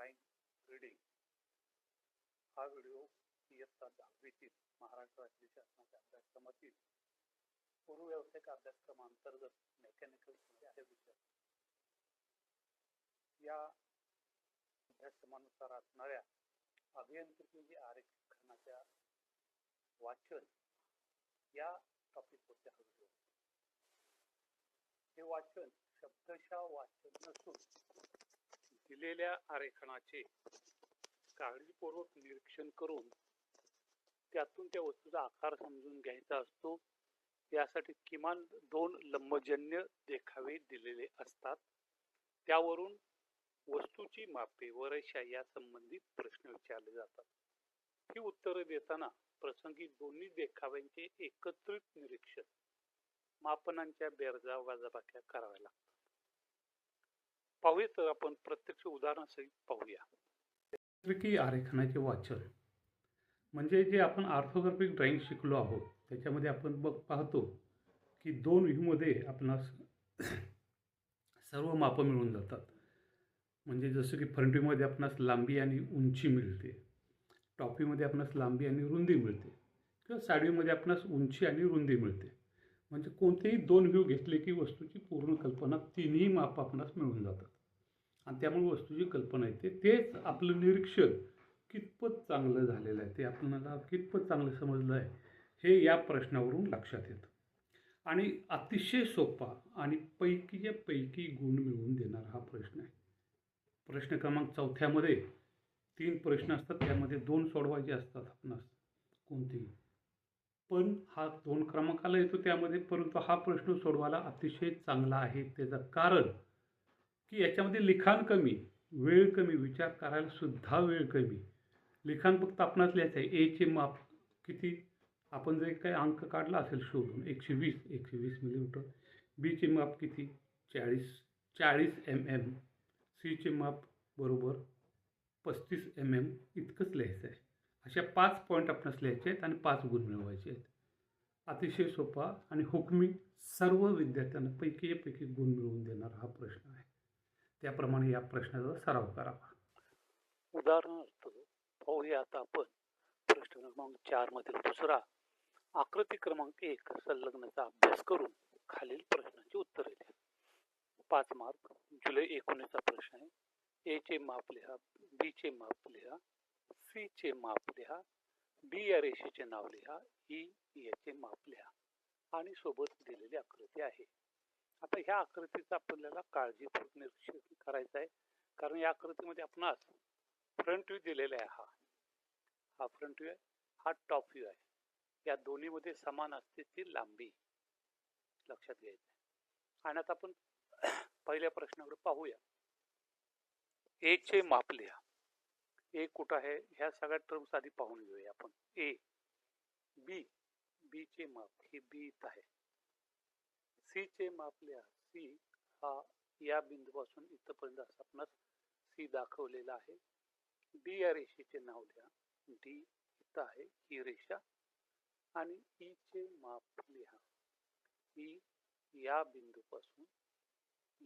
Drawing reading हा video इयत्ता दहावीतील महाराष्ट्र राज्य शासनाच्या अभ्यासक्रमातील पूर्व व्यावसायिक अभ्यासक्रमांतर्गत मेकॅनिकल आहे विषय. या अभ्यासक्रमानुसार असणाऱ्या अभियांत्रिकी आरेखनाच्या वाचन या टॉपिकवरती हा व्हिडिओ हे वाचन शब्दशः वाचन नसून दिलेल्या आरेखनाचे काळजीपूर्वक निरीक्षण करून त्यातून त्या वस्तूचा आकार समजून घ्यायचा असतो. यासाठी किमान दोन लंबजन्य देखावे दिलेले असतात. त्यावरून वस्तूची मापे व रेषा या संबंधित प्रश्न विचारले जातात. ही उत्तरे देताना प्रसंगी दोन्ही देखाव्यांचे एकत्रित निरीक्षण मापनांच्या बेरजा वजाबाक्या कराव्या लागतात. पाहूया तर आपण प्रत्यक्ष उदाहरणासहित पाहूया. चित्रकी आरेखनाचे वाचन. म्हणजे जे आपण ऑर्थोग्राफिक ड्रॉइंग शिकलो आहोत त्याच्यामध्ये आपण बघ पाहतो की दोन व्ह्यूमध्ये आपणास सर्व मापं मिळून जातात. म्हणजे जसं की फ्रंट व्ह्यूमध्ये आपणास लांबी आणि उंची मिळते. टॉप व्ह्यूमध्ये आपणास लांबी आणि रुंदी मिळते. किंवा साडीमध्ये आपणास उंची आणि रुंदी मिळते. म्हणजे कोणतेही दोन व्ह्यू घेतले की वस्तूची पूर्ण कल्पना तिन्ही माप आपणास मिळून जातात. आणि त्यामुळे वस्तूची कल्पना येते. तेच आपलं निरीक्षण कितपत चांगलं झालेलं आहे ते आपल्याला कितपत चांगलं समजलं आहे हे या प्रश्नावरून लक्षात येतं. आणि अतिशय सोपा आणि पैकीच्या पैकी गुण मिळवून देणारा हा प्रश्न आहे. प्रश्न क्रमांक चौथ्यामध्ये तीन प्रश्न असतात त्यामध्ये दोन सोडवायचे असतात आपणास कोणतेही. पण हा दोन क्रमांकाला येतो त्यामध्ये परंतु हा प्रश्न सोडवायला अतिशय चांगला आहे त्याचं कारण की याच्यामध्ये लिखाण कमी वेळ कमी विचार करायला सुद्धा वेळ कमी. लिखाण फक्त आपणास लिहायचं आहे. एचे माप किती? आपण जे काही अंक काढला असेल शोधून एकशे वीस एकशे वीस मिलीमीटर बीचे माप किती? चाळीस चाळीस एम एम सीचे माप बरोबर पस्तीस एम एम इतकंच लिहायचं आहे. अशा पाच पॉईंट आपणास लिहायचे आहेत आणि पाच गुण मिळवायचे आहेत. अतिशय सोपा आणि हुकमी सर्व विद्यार्थ्यांना पैकी पैकी गुण मिळवून देणारा हा प्रश्न आहे. त्याप्रमाणे या प्रश्नाचा सराव करावा. उदाहरणार्थ पाहूया आता आपण प्रश्न क्रमांक चार मधील दुसरा. आकृती क्रमांक एक संलग्नाचा अभ्यास करून खालील प्रश्नांची उत्तरे द्या. पाच मार्क. जुलै एकोणीसचा प्रश्न आहे. ए चे माप लिहा. बी चे माप लिहा. सी चे माप लिहा. बी या रेषेचे नाव लिहा. E, ई याचे माप लिहा. आणि सोबत दिलेली आकृती आहे. आता ह्या आकृतीचं आपल्याला काळजीपूर्वक निरीक्षण करायचं आहे. कारण या आकृतीमध्ये आपणास फ्रंट व्ह्यू दिलेला आहे हा. हा फ्रंट व्ह्यू आहे हा टॉप व्ह्यू आहे. या दोन्हीमध्ये समान असते ती लांबी. लक्षात घ्यायचं आणि आता आपण पहिल्या प्रश्नाकडे पाहूया. ए चे माप लिहा. ए कुठं आहे? ह्या सगळ्या टर्म्स आधी पाहून घेऊया आपण. ए बी बी चे माप. हे बी इथं आहे. सी चे माप लिहा सी हा या बिंदूपासून इथपर्यंत असं आपणास सी दाखवलेला आहे. डी या रेषेचे नाव लिहा डी इथं आहे ही रेषा. आणि ई चे माप लिहा. ई या बिंदूपासून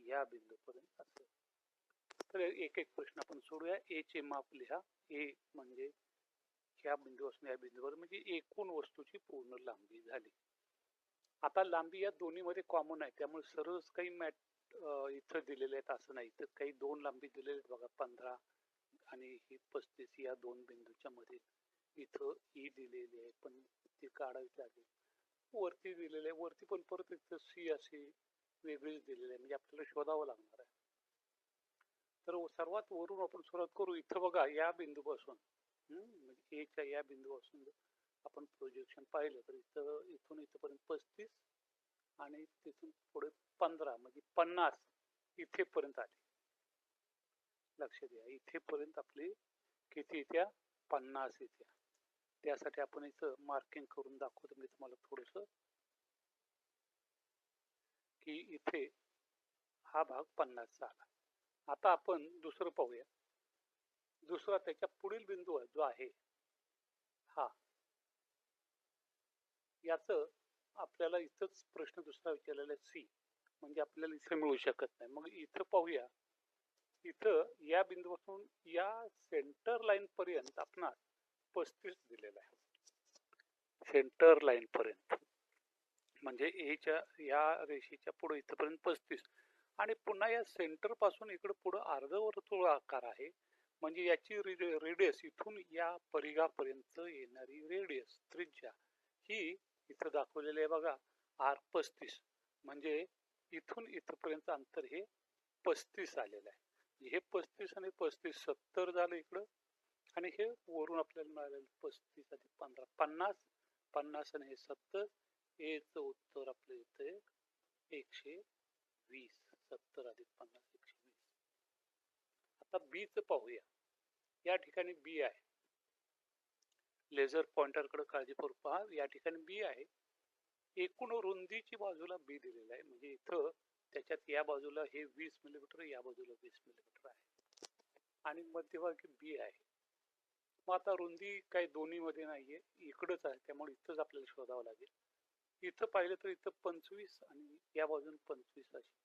या बिंदूपर्यंत असेल. तर एक एक प्रश्न आपण सोडूया. ए चे माप लिहा. ए म्हणजे ह्या बिंदूपासून या बिंदूवर म्हणजे एकूण वस्तूची पूर्ण लांबी झाली. आता लांबी या दोन्हीमध्ये कॉमन आहे. त्यामुळे सर्वच काही मॅट इथं दिलेले आहेत असं नाही. तर काही दोन लांबी दिलेले आहेत बघा पंधरा आणि ही पस्तीस या दोन बिंदूच्या मध्ये इथं ई दिलेली आहे. पण ती काढावी लागेल. वरती दिलेले आहे. वरती पण परत इथं सी अशी वेगळीच दिलेली आहे. म्हणजे आपल्याला शोधावं लागणार आहे. तर सर्वात वरून आपण सुरुवात करू. इथं बघा या बिंदूपासून. म्हणजे एच्या या बिंदूपासून आपण प्रोजेक्शन पाहिलं तर इथं इथून इथपर्यंत पस्तीस आणि तिथून पुढे पंधरा म्हणजे पन्नास इथेपर्यंत आले. लक्ष द्या इथेपर्यंत आपली किती येत्या? पन्नास येत्या. त्यासाठी आपण इथं मार्किंग करून दाखवतो. मी तुम्हाला थोडस की इथे हा भाग पन्नासचा आला. आता आपण दुसरं पाहूया. दुसरा त्याच्या पुढील बिंदू जो आहे हा याचं आपल्याला इथंच प्रश्न दुसरा विचारलेला आहे सी. म्हणजे आपल्याला इथे मिळू शकत नाही. मग इथं पाहूया. इथं या बिंदूपासून या सेंटर लाईन पर्यंत आपणास पस्तीस दिलेला आहे. सेंटर लाईन पर्यंत. म्हणजे एच्या या रेषेच्या पुढे इथपर्यंत पस्तीस. आणि पुन्हा या सेंटरपासून इकडे पुढे अर्धवर्तुळ आकार आहे. म्हणजे याची रेडियस इथून या परिघापर्यंत येणारी रेडियस त्रिज्या ही इथं दाखवलेलं आहे बघा आर पस्तीस. म्हणजे इथून इथपर्यंत अंतर हे पस्तीस आलेलं आहे. म्हणजे हे पस्तीस आणि पस्तीस सत्तर झालं इकडं. आणि हे वरून आपल्याला मिळालेलं पस्तीस आणि पंधरा. पन्नास पन्नास आणि हे सत्तर हेच उत्तर आपलं इथे एकशे वीस. सत्तर अधिक पन्नास एकशे वीस. आता बीच पाहूया. या ठिकाणी बी आहे. लेझर पॉइंटरकडे काळजीपूर्वक पहा. या ठिकाणी बी आहे. एकूण रुंदीची बाजूला बी दिलेलं आहे. म्हणजे इथं त्याच्यात या बाजूला हे वीस मिलीमीटर या बाजूला वीस मिलीमीटर आहे. आणि मध्यभागी बी आहे. मग आता रुंदी काही दोन्हीमध्ये नाही नाहीये. इकडंच आहे. त्यामुळे इथंच आपल्याला शोधावं लागेल. इथं पाहिलं तर इथं पंचवीस आणि या बाजून पंचवीस अशी.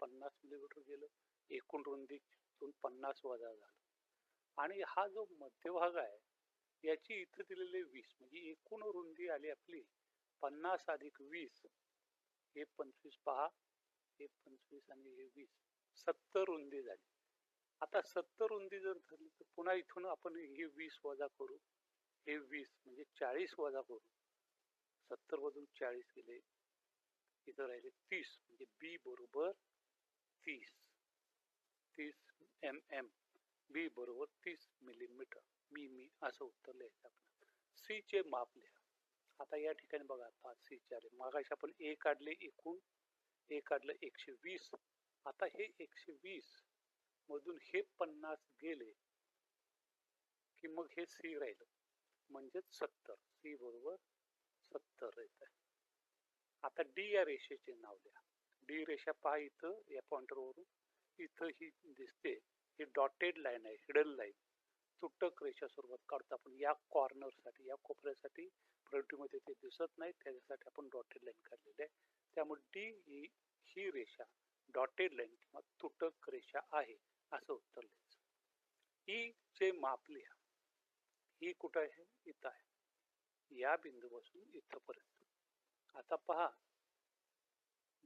पन्नास मिलीमीटर गेलं. एकूण रुंदीतून पन्नास वजा झालं. आणि हा जो मध्यभाग आहे याची इथं दिलेले वीस म्हणजे एकूण रुंदी आली आपली पन्नास अधिक वीस हे पंचवीस पहा हे पंचवीस आणि हे वीस सत्तर रुंदी झाली. आता सत्तर रुंदी जर धरली तर पुन्हा इथून आपण हे वीस वजा करू. हे वीस म्हणजे चाळीस वजा करू. सत्तर वजून चाळीस गेले इथं राहिले तीस म्हणजे बी बरोबर तीस. तीस एम एम बी बरोबर तीस मिलीमीटर. मी मी असं उत्तर लिहायचं आपण सी चे माप लिहा. आता या ठिकाणी बघा पाच सी चार मागाशी आपण ए काढले एकूण ए काढलं एकशे वीस. आता हे एकशे वीस मधून हे पन्नास गेले की मग हे सी राहिलं. म्हणजेच सत्तर. सी बरोबर सत्तर येत आहे. आता डी या रेषेचे नाव लिहा. डी रेषा पहा इथं या पॉइंटरवरून इथं ही दिसते. ही डॉटेड लाईन आहे हिडन लाईन तुटक रेषा स्वरूपात काढतो आपण. या कॉर्नरसाठी या कोपऱ्यासाठी मध्ये ते दिसत नाही. त्याच्यासाठी आपण डॉटेड लाईन काढलेली आहे. त्यामुळे डी ही ही रेषा डॉटेड लाईन किंवा तुटक रेषा आहे असं उत्तर लिहायचं ई e चे माप लिहा. ही कुठं आहे? इथं आहे. या बिंदूपासून इथंपर्यंत आता पहा.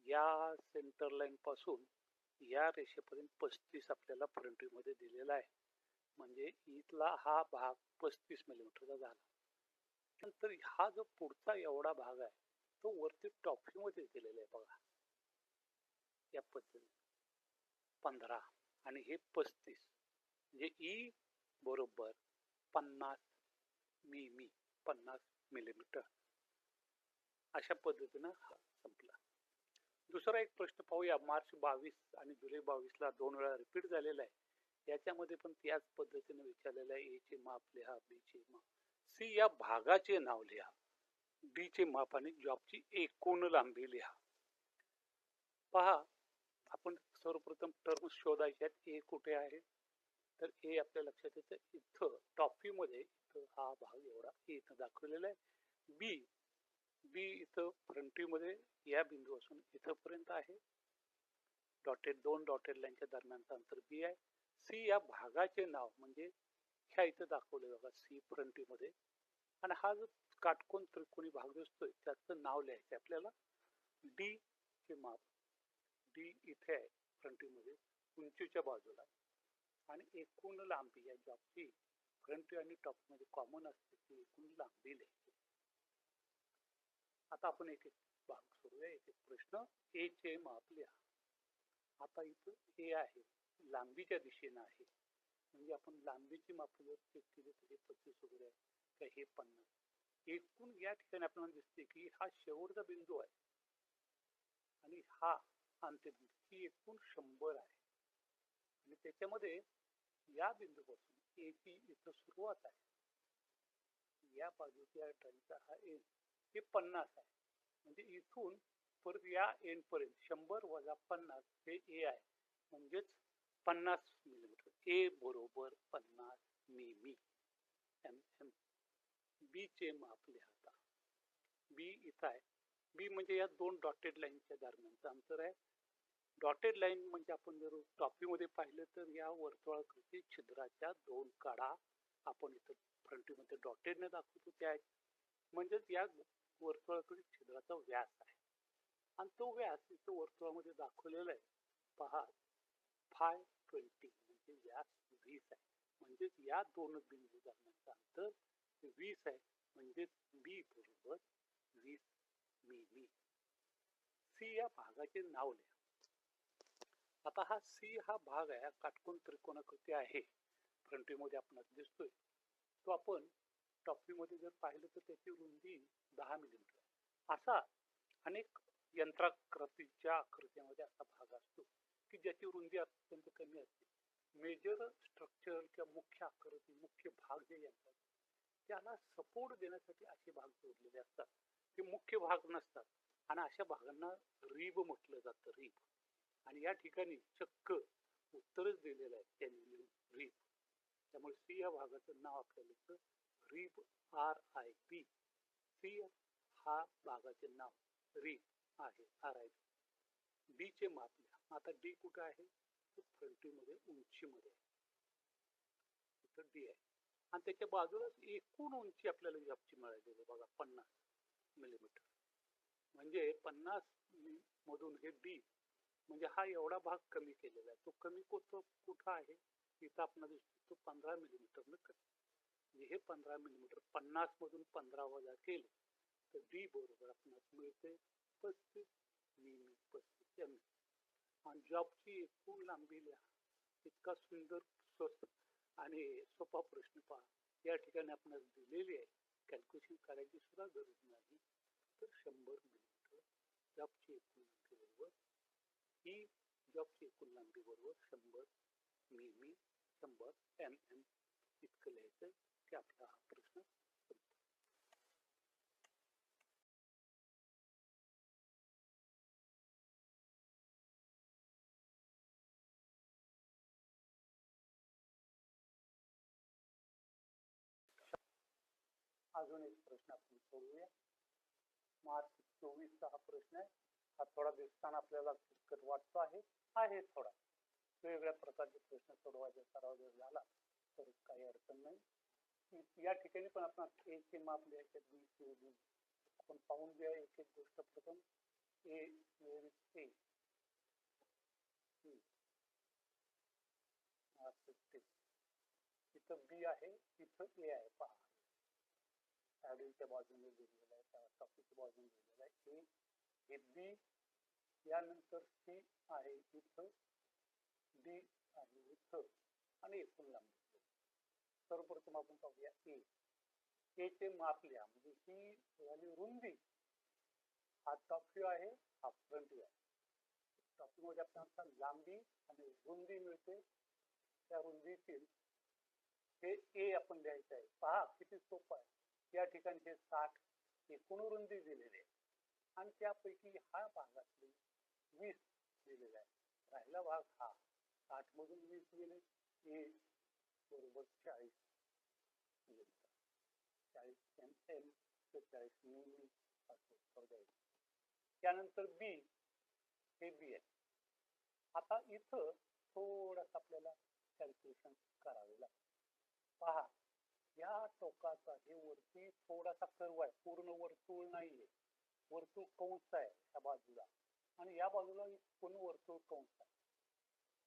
या सेंटर लाईन पासून या रेषेपर्यंत पस्तीस आपल्याला फ्रंटरीमध्ये दिलेला आहे. म्हणजे इथला हा भाग पस्तीस मिलीमीटरचा झाला. नंतर हा जो पुढचा एवढा भाग आहे तो वरती टॉफीमध्ये दिलेला आहे बघा. या पद्धतीने. पंधरा आणि हे पस्तीस. म्हणजे ई बरोबर पन्नास मी मी पन्नास मिलीमीटर अशा पद्धतीनं हा संपला. दुसरा एक प्रश्न पाहूया. मार्च बावीस आणि जुलै बावीसला दोन वेळा रिपीट झालेला आहे. याच्यामध्ये पण त्याच पद्धतीने विचारलेलं आहे ए चे माप लिहा बी चे माप. सी या भागाचे नाव लिहा. डी चे माप आणि जॉबची एकूण लांबी लिहा. पहा आपण सर्वप्रथम टर्म शोधायचे आहेत. ए कुठे आहे? तर ए आपल्या लक्षात येतं इथं टॉपी मध्ये इथं हा भाग एवढा ए इथं दाखवलेला आहे. बी बी इथं फ्रंटी मध्ये या असून इथंपर्यंत आहे. डॉटेड दोन डॉटेड लाईनच्या दरम्यानचं अंतर बी आहे. सी या भागाचे नाव म्हणजे ह्या इथं दाखवले बघा सी फ्रंटीमध्ये आणि हा जो काटकोन त्रिकोणी भाग दिसतोय त्याचं नाव लिहायचं आपल्याला. डी चे माप. डी इथे आहे फ्रंटीमध्ये उंचीच्या बाजूला. आणि एकूण लांबी या जॉबची फ्रंट आणि टॉपमध्ये कॉमन असते ती एकूण लांबी लिहायची. आता आपण एक एक भाग सोडूया एक एक प्रश्न. ए चे माप लिहा. आता इथं ए आहे. लांबीच्या दिशेनं आहे. म्हणजे आपण लांबीची माप जर चेक केली तर हे पस्तीस वगैरे आहे का हे पन्नास. एकूण या ठिकाणी आपल्याला दिसते की हा शेवटचा बिंदू आहे. आणि हा अंत्यबिंदू ही एकूण शंभर आहे. आणि त्याच्यामध्ये या बिंदूपासून ए पी इथं सुरुवात आहे. या बाजूच्या ट्रेनचा हा एन हे पन्नास आहे. म्हणजे इथून परत या एंड पर्यंत शंभर वजा पन्नास हे ए आहे. म्हणजेच पन्नास मिलीमीटर ए बरोबर पन्नास मिमी. एम एम बी चे माप लिहा. बी इथं आहे. बी म्हणजे या दोन डॉटेड लाईनच्या दरम्यानचं अंतर आहे. डॉटेड लाईन म्हणजे आपण जर टॉपीमध्ये पाहिलं तर या वर्तुळाकृती छिद्राच्या दोन काढा. आपण इथं फ्रंटीमध्ये डॉटेडने दाखवतो त्या म्हणजेच या वर्तुळाकृती छिद्राचा व्यास आहे. आणि तो व्यास इथं वर्तुळामध्ये दाखवलेला आहे. पहा. हाय ट्वेंटी म्हणजे व्यास वीस आहे. म्हणजेच या दोन बिंदू दरम्यानचं अंतर वीस आहे म्हणजेच बी बरोबर वीस मिमी. सी या भागाचे नाव लिहा. आता हा सी हा भाग आहे काटकोन त्रिकोणाकृती आहे. फ्रंटीमध्ये आपण दिसतोय. तो आपण टॉपीमध्ये जर पाहिलं तर त्याची रुंदी दहा मिलीमीटर असा अनेक यंत्राकृतीच्या आकृतीमध्ये असा भाग असतो. की रुंदी अत्यंत कमी असते. मेजर स्ट्रक्चर किंवा मुख्य आकृती मुख्य भाग जे असतात त्याला सपोर्ट देण्यासाठी असे भाग जोडलेले असतात. ते मुख्य भाग नसतात. आणि अशा भागांना रीब म्हटलं जातं रीब. आणि या ठिकाणी चक्क उत्तरच दिलेलं आहे त्यांनी रीब. त्यामुळे सी या भागाचं नाव आपल्याला rib rib R I B. C हा भागाचे नाव रीब आहे आर आय बी. बीचे चे आता डी कुठं आहे? तो फ्रंटीमध्ये उंचीमध्ये आहे. इथं डी आहे. आणि त्याच्या बाजूलाच एकूण उंची आपल्याला जापची मिळालेली आहे. बघा पन्नास मिलीमीटर. म्हणजे पन्नास मधून हे डी म्हणजे हा एवढा भाग कमी केलेला आहे. तो कमी कुठं कुठं आहे? इथं आपल्याला दिसतो तो पंधरा मिलीमीटरनं कमी. म्हणजे हे पंधरा मिलीमीटर पन्नास मधून पंधरा वजा केले तर डी बरोबर आपणास मिळते पस्तीस मिमी पस्तीस एम जॉबची एकूण लांबी लिहा इतका सुंदर स्वस्त आणि सोपा प्रश्न पहा. या ठिकाणी आपणास दिलेली आहे. कॅल्क्युलेशन करायची सुद्धा गरज नाही. तर शंभर मिनिट जॉबची एकूण लांबी बरोबर. ही जॉबची एकूण लांबी बरोबर शंभर मी शंभर एम एम इतकं लिहायचं की आपला हा प्रश्न अजून एक प्रश्न आपण सोडूया मार्च चोवीसचा हा प्रश्न आहे. हा थोडा दिसताना आपल्याला किचकट वाटतो आहे. आहे थोडा. वेगवेगळ्या प्रकारचे प्रश्न सोडवायचा सराव जर झाला तर काही अडचण नाही. या ठिकाणी पण आपण ए चे माप लिहायचे बी सी डी आपण पाहून घ्या एक एक गोष्ट प्रथम. ए ए. इथं बी आहे इथं ए आहे. पहा. पॅडलच्या बाजूने लिहिलेलं आहे त्या टॉपिकच्या बाजूने लिहिलेलं आहे. ए हे बी यानंतर सी आहे इथं डी आहे इथं आणि एकूण लांबी. सर्वप्रथम आपण पाहूया ए. ए चे माप लिहा म्हणजे ही झाली रुंदी. हा टॉप व्ह्यू आहे हा फ्रंट व्ह्यू आहे. टॉप व्ह्यू मध्ये आपल्याला लांबी आणि रुंदी मिळते. त्या रुंदीतील हे ए आपण लिहायचं आहे. पहा किती सोपं आहे. या ठिकाणचे साठ एकूण रुंदी दिलेली आहे आणि त्यापैकी हा भागातली वीस दिलेला आहे राहिला भाग हा. साठ मधून वीस गेले. ए बरोबर चाळीस चाळीस एम एम ते चाळीस मिली असं त्यानंतर बी हे बी आहे. आता इथं थोडस आपल्याला कॅल्क्युलेशन करावे लागेल. पहा या टोकाचा हे वरती थोडासा कर्व आहे. पूर्ण वर्तुळ नाहीये. वर्तुळ कंस आहे ह्या बाजूला. आणि या बाजूला पूर्ण वर्तुळ कंस आहे?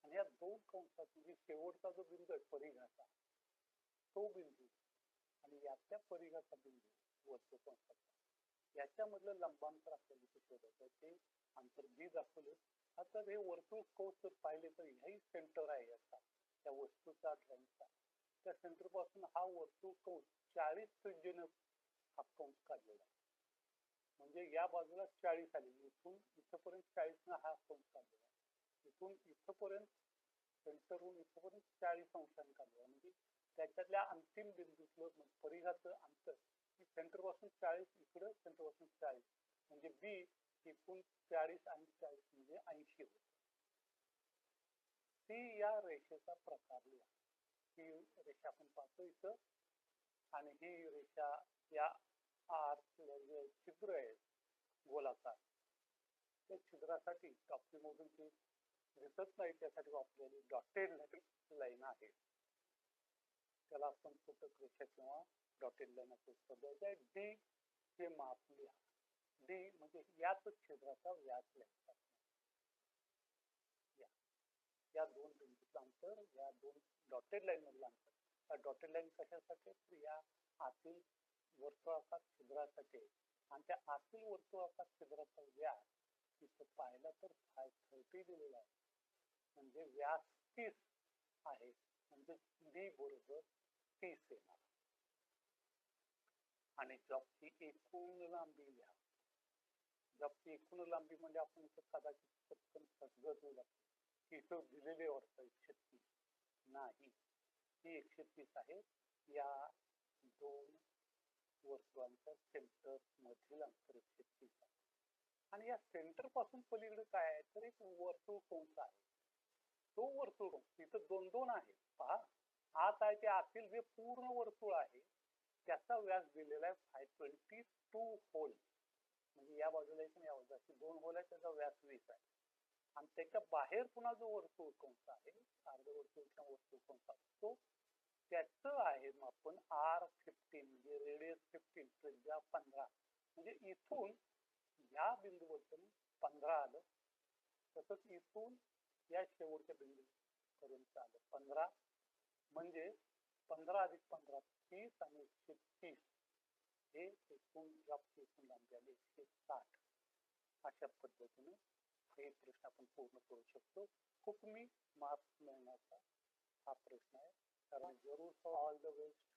आणि या दोन कंसात म्हणजे शेवटचा जो बिंदू आहे परिघाचा तो बिंदू आणि याच्या परिघाचा बिंदू वर्तुळ कंसाचा. याच्यामधलं लंबांतर आपल्याला इथे शोधायचं ते अंतर बी दाखवलं आता हे वर्तुळ कंस जर पाहिले तर ह्याही सेंटर आहे याचा त्या वस्तूचा ड्रॉइंगचा त्या सेंटरपासून हा वर्तुळ कंस चाळीस त्रिज्येनं हा कंस काढलेला म्हणजे या बाजूला चाळीस आली. इथून इथपर्यंत चाळीसनं हा कंस काढलेला इथून इथपर्यंत सेंटरहून इथपर्यंत चाळीस अंशांनी काढलेला म्हणजे त्याच्यातल्या अंतिम बिंदूतलं म्हणजे परिघाचं अंतर सेंटरपासून चाळीस इकडं सेंटरपासून चाळीस. म्हणजे बी एकूण चाळीस आणि चाळीस म्हणजे ऐंशी होत. सी या रेषेचा प्रकार लिहा. ही रेषा आपण पाहतो इथं. आणि ही रेषा या आर जे छिद्र आहे गोलाचा त्या छिद्रासाठी टॉपीमधून ती दिसत नाही त्यासाठी वापरलेली डॉटेड लाईन आहे. त्याला आपण तुटक रेषा किंवा डॉटेड लाईन असं शब्द आहे डी हे मापली लिहा. डी म्हणजे याच छिद्राचा व्यास लिहायचा या दोन बिंदूचं अंतर या दोन डॉटेड लाईन मधलं अंतर. या डॉटेड लाईन कशासाठी? तर या आतील वर्तुळाकार छिद्रासाठी. आणि त्या आतील वर्तुळाकार छिद्राचा व्यास तिथं पाहिला तर फाय थर्टी दिलेला आहे. म्हणजे व्यास तीस आहे. म्हणजे बी बरोबर तीस येणार. आणि जॉबची एकूण लांबी लिहा. जॉबची एकूण लांबी म्हणजे आपण इथं कदाचित पटकन सगळं होऊ लागतो की दिलेले वर्ष एकशे तीस नाही. ही एकशे तीस आहे. या दोन वर्तुळांच्या सेंटर मधील अंतर एकशे तीस आहे. आणि या सेंटरपासून पलीकडे काय आहे? तर एक वर्तुळ कंस आहे? तो वर्तुळ कंस इथं दोन दोन आहे. पहा. आत आहे ते आतील जे पूर्ण वर्तुळ आहे त्याचा व्यास दिलेला आहे फाय ट्वेंटी टू होल म्हणजे या बाजूला एक या बाजूला दोन होल आहे त्याचा व्यास वीस आहे. आणि त्याच्या बाहेर पुन्हा जो वर्तुळ कंस आहे अर्ध वर्तुळ किंवा वर्तुळ कंस असतो त्याचं आहे आपण आर फिफ्टीन म्हणजे रेडियस फिफ्टीन त्रिज्या पंधरा म्हणजे इथून या बिंदूबद्दल पंधरा आलं तसंच इथून या शेवटच्या बिंदू पर्यंत आलं. पंधरा म्हणजे पंधरा अधिक पंधरा तीस आणि एकशे तीस हे एकूण जास्त एकूण लांबी आली एकशे साठ. अशा पद्धतीने हे प्रश्न आपण पूर्ण करू शकतो. हुकमी मार्क्स मिळण्याचा हा प्रश्न आहे. कारण जरूर ऑल द वेस्ट